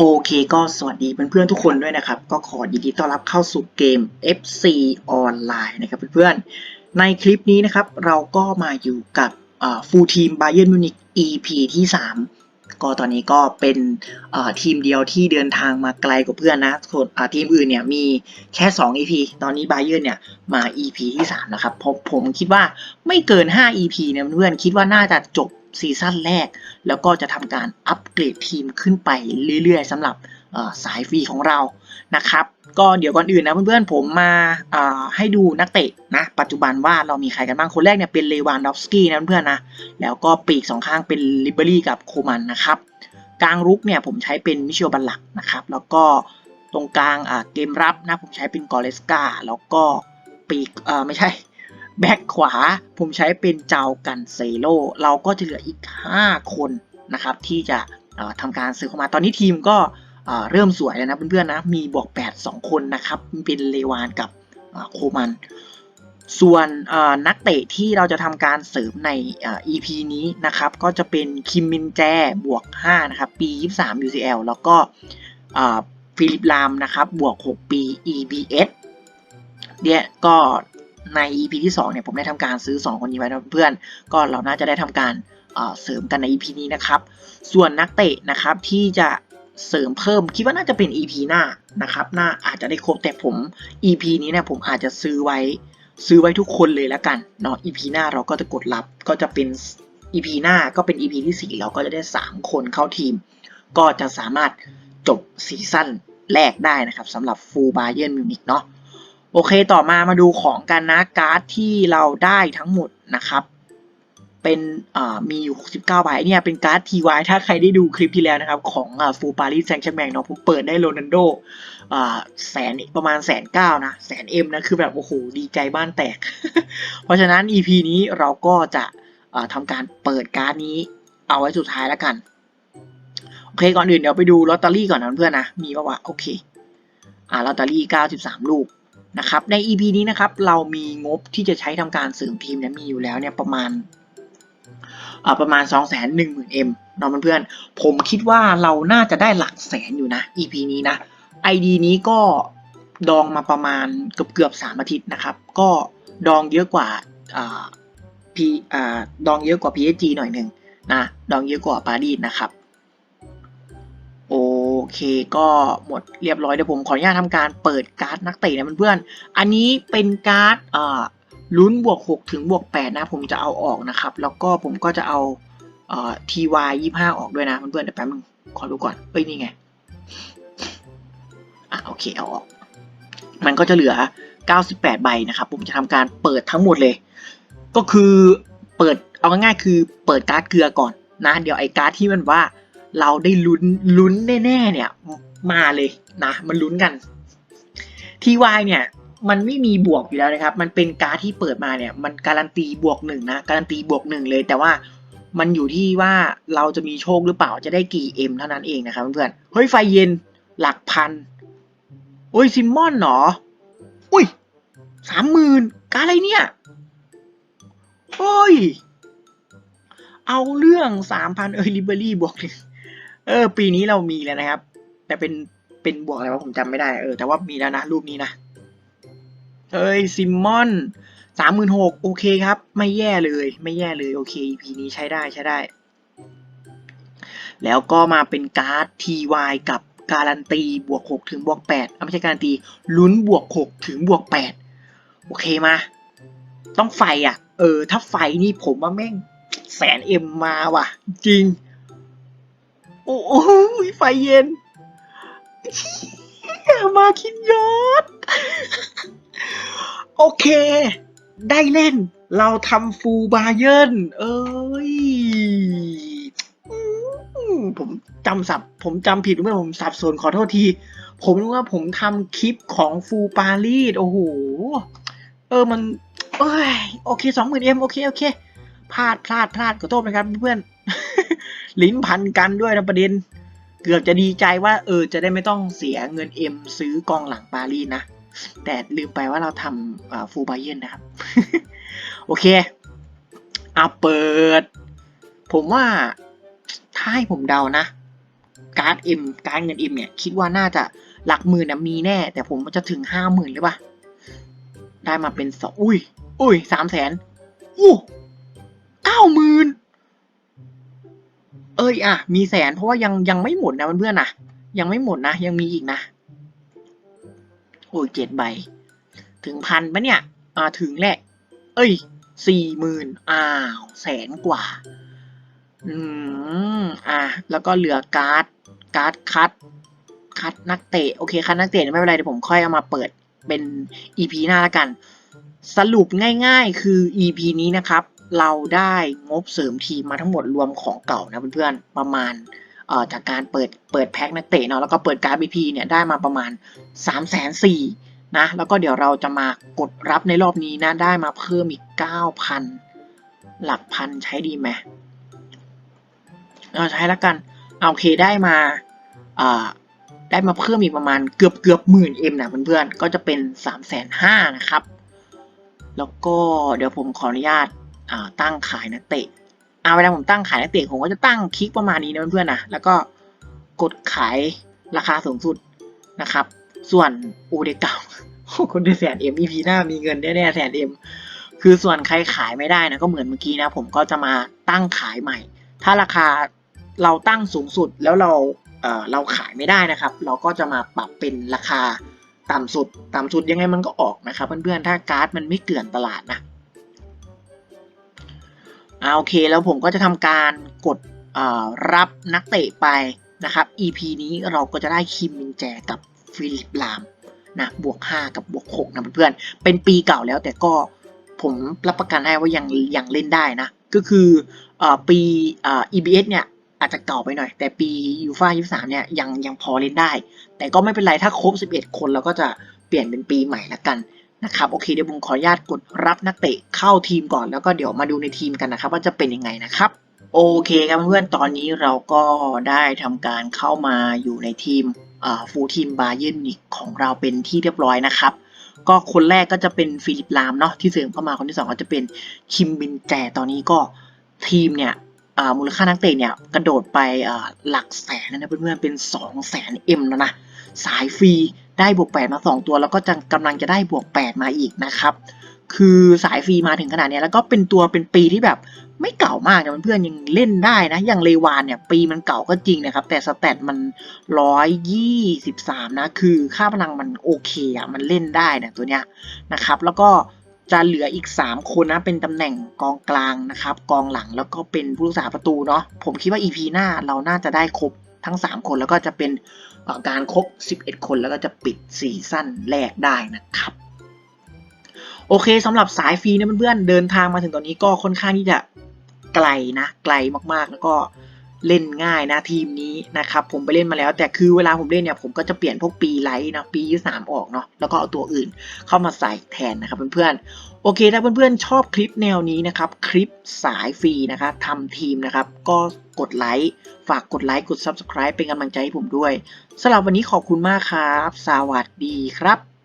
โอเคก็สวัสดีเพื่อนๆทุกคนด้วยนะครับ ก็ขอยินดีต้อนรับเข้าสู่เกม FC ออนไลน์นะครับเพื่อนๆในคลิปนี้นะครับ เราก็มาอยู่กับฟูลทีมไบเยอร์มิวนิก EP ที่ 3 ก็ตอนนี้ก็เป็นทีมเดียวที่เดินทางมาไกลกว่าเพื่อนนะส่วนทีมอื่นเนี่ยมีแค่ 2 EP ตอนนี้ Bayern เนี่ยมา EP ที่ 3 นะครับผมผมคิดว่าไม่เกิน 5 EP เนี่ยเพื่อนคิดว่าน่าจะจบซีซั่นแรก แล้วก็จะทำการอัปเกรดทีมขึ้นไปเรื่อยๆสำหรับ สายฟรีของเรานะครับ ก็เดี๋ยวก่อนอื่นนะเพื่อนๆผมมาให้ดูนักเตะนะปัจจุบันว่าเรามีใครกันบ้างคนแรกเนี่ยเป็นเลวานดอฟสกี้นะเพื่อนๆนะแล้วก็ปีกสองข้างเป็นลิเบอรี่กับโคมันนะครับกลางรุกเนี่ยผมใช้เป็นมิเชลบัลลักนะครับแล้วก็ตรงกลางเกมรับนะผมใช้เป็นกอเลสกาแล้วก็ปีกไม่ใช่แบ็คขวาผมใช้เป็นเจ้ากันเซโลเราก็จะเหลืออีก 5 คนนะครับที่จะทำการซื้อเข้ามาตอนนี้ทีมก็ เริ่มสวยแล้วนะเพื่อนๆนะมีบวก8 2 คนนะครับเป็นเลวานกับโคมัน ส่วนนักเตะที่เราจะทำการเสริมใน EP นี้นะครับก็จะเป็นคิมมินแจบวก5นะครับปี 23 UCL แล้วก็ฟิลิปลามนะครับบวก 6 ปี EBS เนี่ยก็ใน EP ที่ 2 เนี่ยผมได้ทำการซื้อ 2 คนนี้ไว้นะเพื่อนก็เราน่าจะได้ทำการเสริมกันใน EP นี้นะครับ ส่วนนักเตะนะครับที่จะ เสริมเพิ่มคิดว่าน่าจะเป็น EP หน้านะครับหน่าอาจจะได้ครบแต่ผม EP นี้เนี่ยผมอาจจะซื้อไว้ซื้อไว้ทุกคนเลยแล้วกันเนาะ EP หน้าเราก็จะกดรับก็จะเป็น EP หน้าก็เป็น EP ที่ 4 เราก็จะได้ 3 คนเข้าทีม ก็จะสามารถจบซีซั่นแรกได้นะครับสำหรับฟูบาเยนมิวนิกเนาะโอเคต่อมามาดูของกันนะการ์ดที่เราได้ทั้งหมดนะครับ เป็นมีอยู่ 69 ใบเนี่ยเป็นการ์ด TY ถ้าใครได้ดูคลิปที่แล้วนะครับ ของฟูปารีสแซงต์แชร์แมงเนาะผมเปิดได้โรนัลโดแสนประมาณแสนเก้านะแสนเอ็มนะ คือแบบโอ้โห ดีใจบ้านแตก เพราะฉะนั้น EP นี้เราก็จะอ่าทำการเปิดการ์ดนี้เอาไว้สุดท้ายแล้วกัน โอเค ก่อนอื่นเดี๋ยวไปดูลอตเตอรี่ก่อนนะเพื่อนนะ มีปะวะโอเค อ่าลอตเตอรี่ 93 ลูกนะครับใน EP นี้นะครับเรามีงบที่จะใช้ทำการเสริมทีมเนี่ยมีอยู่แล้วเนี่ยประมาณ ประมาณ 2 1 0 0 0 0 M เนาะเพื่อนๆผมคิดว่าเราน่าจะได้หลักแสนอยู่นะ EP นี้นะ ID นี้ก็ดองมาประมาณเกือบเกือบสามอาทิตย์นะครับ ก็ดองเยอะกว่าอ่าพีอ่าดองเยอะกว่า PSG หน่อยหนึ่งนะดองเยอะกว่าปารีสนะครับโอเคก็หมดเรียบร้อยเดี๋ยวผมขออนุญาตทำการเปิดการ์ดนักเตะนะเพื่อนๆอันนี้เป็นการ์ดอ่า ลุ้นบวก 6 ถึงบวก 8 นะ ผมจะเอาออกนะครับ แล้วก็ผมก็จะเอาเอ่อ TY 25 ออกด้วยนะ เพื่อนๆเดี๋ยวแป๊บนึงขอดูก่อน เอ้ย นี่ไง อะ โอเค เอาออก มันก็จะเหลือ 98 ใบนะครับ ผมจะทำการเปิดทั้งหมดเลย ก็คือเปิดเอาง่ายๆคือเปิดการ์ดเกลือก่อนนะ เดี๋ยวไอ้การ์ดที่มันว่าเราได้ลุ้นลุ้นแน่ๆเนี่ย มาเลยนะ มันลุ้นกันทีวายเนี่ย มันไม่มีบวกอยู่แล้วนะครับ มันเป็นการ์ดที่เปิดมาเนี่ย มันการันตีบวกหนึ่งนะ การันตีบวกหนึ่งเลย แต่ว่ามันอยู่ที่ว่าเราจะมีโชคหรือเปล่า จะได้กี่เอ็มเท่านั้นเองนะครับเพื่อนเฮ้ยไฟเย็นหลักพัน โอ้ยซิมมอนเหรออุ้ยสามหมื่นการอะไรเนี่ยเฮ้ย เอาเรื่องสามพันเออลิเบอรี่บวกหนึ่งเออ ปีนี้เรามีแล้วนะครับ แต่เป็นเป็นบวกอะไรวะผมจำไม่ได้ เออ แต่ว่ามีแล้วนะ รูปนี้นะ เฮ้ยซิมมอนสามหมื่นหกโอเคครับ ไม่แย่เลย ไม่แย่เลย โอเค EP นี้ใช้ได้ใช้ได้ แล้วก็มาเป็นการ์ด TY กับการันตีบวก 6 ถึงบวก8ไม่ใช่การันตีลุ้นบวก 6 ถึงบวก 8 โอเคมา ต้องไฟอะ เออ ถ้าไฟนี่ผมว่าแม่งแสนเอ็มมาว่ะ จริง โอ้โหไฟเย็นมาคิดยอด โอเค ได้เล่น เราทำฟูบาเย r n เอ้ยอผมจำสับผมจำผิดหรือไม่ผมสับสนขอโทษที ผมรู้ว่าผมทำคลิปของฟูปารีสโอ้โห เออมันเอ้ยโอเคสองหมื่นเอ็มโอเคโอเคพลาดพลาดพลาดขอโทษนะครับเพื่อนลิ้นพันกันด้วยนะประเด็น เกือบจะดีใจว่า เออจะได้ไม่ต้องเสียเงินเอ็มซื้อกองหลังปารีสนะ แต่ลืมไปว่าเราทำฟูลบเยนนะครับ โอเคเอาเปิด ผมว่าถ้าให้ผมเดานะ การ์ดเอ็มการ์ดเงินเอ็มเนี่ย คิดว่าน่าจะหลักหมื่นนะมีแน่ แต่ผมมันจะถึงห้าหมื่นหรือเปล่าได้มาเป็นสองอุ้ย อุ้ยสามแสนอู้เก้าหมื่นเอ้ยอะ มีแสนเพราะว่ายังยังไม่หมดนะเพื่อนๆนะยังไม่หมดนะ ยังมีอีกนะ โอ้ยเจ็ดใบ ถึงพันปะเนี่ย อ่าถึงแหละ เอ้ยสี่หมื่นอ้าวแสนกว่า อืม อะ แล้วก็เหลือการ์ด การ์ดคัด คัดนักเตะ โอเค คัดนักเตะไม่เป็นไร เดี๋ยวผมค่อยเอามาเปิดเป็น EP หน้าละกัน สรุปง่ายๆ คือ EP นี้นะครับ เราได้งบเสริมทีมมาทั้งหมดรวมของเก่านะเพื่อนๆ ประมาณ จากการเปิดเปิดแพ็คนักเตะเนาะแล้วก็เปิดการ์ด BP เนี่ยได้มาประมาณ 3 4 0 0 0นะแล้วก็เดี๋ยวเราจะมากดรับในรอบนี้นะได้มาเพิ่มอีก 9,000 หลักพันใช้ดีไหมเอาใช้แล้วกันเอาโอเคได้มาอาได้มาเพิ่มอีกประมาณเกือบเกือบหมื่นเอ็มนะเพื่อนๆก็จะเป็นสามแสนห้านะครับ แล้วก็เดี๋ยวผมขออนุญาตาตั้งขายนักเตะ อาเวลาผมตั้งขายนักเตะผมก็จะตั้งคลิกประมาณนี้นะเพื่อนๆนะแล้วก็กดขายราคาสูงสุดนะครับ ส่วนโอเดก่าคนได้แสนเอ็ม EP หน้ามีเงินแน่ๆแสนเอ็มคือส่วนใครขายไม่ได้นะก็เหมือนเมื่อกี้นะ ผมก็จะมาตั้งขายใหม่ ถ้าราคาเราตั้งสูงสุดแล้วเราเอ่อเราขายไม่ได้นะครับ เราก็จะมาปรับเป็นราคาต่ำสุด ต่ำสุดยังไงมันก็ออกนะครับเพื่อนๆถ้าการ์ดมันไม่เกลื่อนตลาดนะ อ่าโอเคแล้วผมก็จะทำการกดรับนักเตะไปนะครับ EP นี้เราก็จะได้คิมมินแจกับฟิลิปลามนะบวก 5 กับบวก6นะเพื่อนๆเป็นปีเก่าแล้วแต่ก็ผมรับประกันให้ว่ายังยังเล่นได้นะ ก็คืออปีเอ่อ EBS เนี่ยอาจจะเก่าไปหน่อย แต่ปียูฟ่ายี่สามเนี่ยยังยังพอเล่นได้ แต่ก็ไม่เป็นไรถ้าครบ 11 คนเราก็จะเปลี่ยนเป็นปีใหม่ละกัน นะครับโอเคเดี๋ยวผมขออนุญาตกดรับนักเตะเข้าทีมก่อนแล้วก็เดี๋ยวมาดูในทีมกันนะครับ ว่าจะเป็นยังไงนะครับโอเคครับเพื่อนตอนนี้เราก็ได้ทำการเข้ามาอยู่ในทีมฟูลทีมบาเยนนิกของเราเป็นที่เรียบร้อยนะครับ ก็คนแรกก็จะเป็นฟิลิปลามเนาะที่เสริมเข้ามาคนที่สองก็จะเป็นคิมบินแจตอนนี้ก็ทีมเนี่ยมูลค่านักเตะเนี่ยกระโดดไปหลักแสนนะเพื่อนๆเป็น 2 0 0แสนเอ็มแล้วนะสายฟรี ได้บวก 8 มา 2 ตัว แล้วก็จะกำลังจะได้บวก 8 มาอีกนะครับ คือสายฟรีมาถึงขนาดนี้แล้วก็เป็นตัวเป็นปีที่แบบไม่เก่ามากนะเพื่อนยังเล่นได้นะ อย่างเลวานเนี่ยปีมันเก่าก็จริงนะครับ แต่สแตทมัน 123 นะ คือค่าพลังมันโอเคอะมันเล่นได้นะตัวเนี้ยนะครับ แล้วก็จะเหลืออีก 3 คนนะ เป็นตำแหน่งกองกลางนะครับ กองหลังแล้วก็เป็นผู้รักษาประตูเนาะผมคิดว่า EP หน้าเราน่าจะได้ครบทั้ง 3 คนแล้วก็จะเป็น การครบ 11 คนแล้วก็จะปิดซีซั่นแรกได้นะครับ โอเคสำหรับสายฟรีนะเพื่อนๆเดินทางมาถึงตอนนี้ก็ค่อนข้างที่จะไกลนะไกลมากๆ แล้วก็ เล่นง่ายนะทีมนี้นะครับผมไปเล่นมาแล้ว แต่คือเวลาผมเล่นเนี่ยผมก็จะเปลี่ยนพวกปีไลท์นะปีที่สามออกเนาะแล้วก็เอาตัวอื่นเข้ามาใส่แทนนะครับเพื่อนๆโอเคถ้าเพื่อนๆชอบคลิปแนวนี้นะครับคลิปสายฟรีนะครับทำทีมนะครับก็กดไลค์ฝากกดไลค์กด Subscribe เป็นกำลังใจให้ผมด้วยสำหรับวันนี้ขอบคุณมากครับ สวัสดีครับ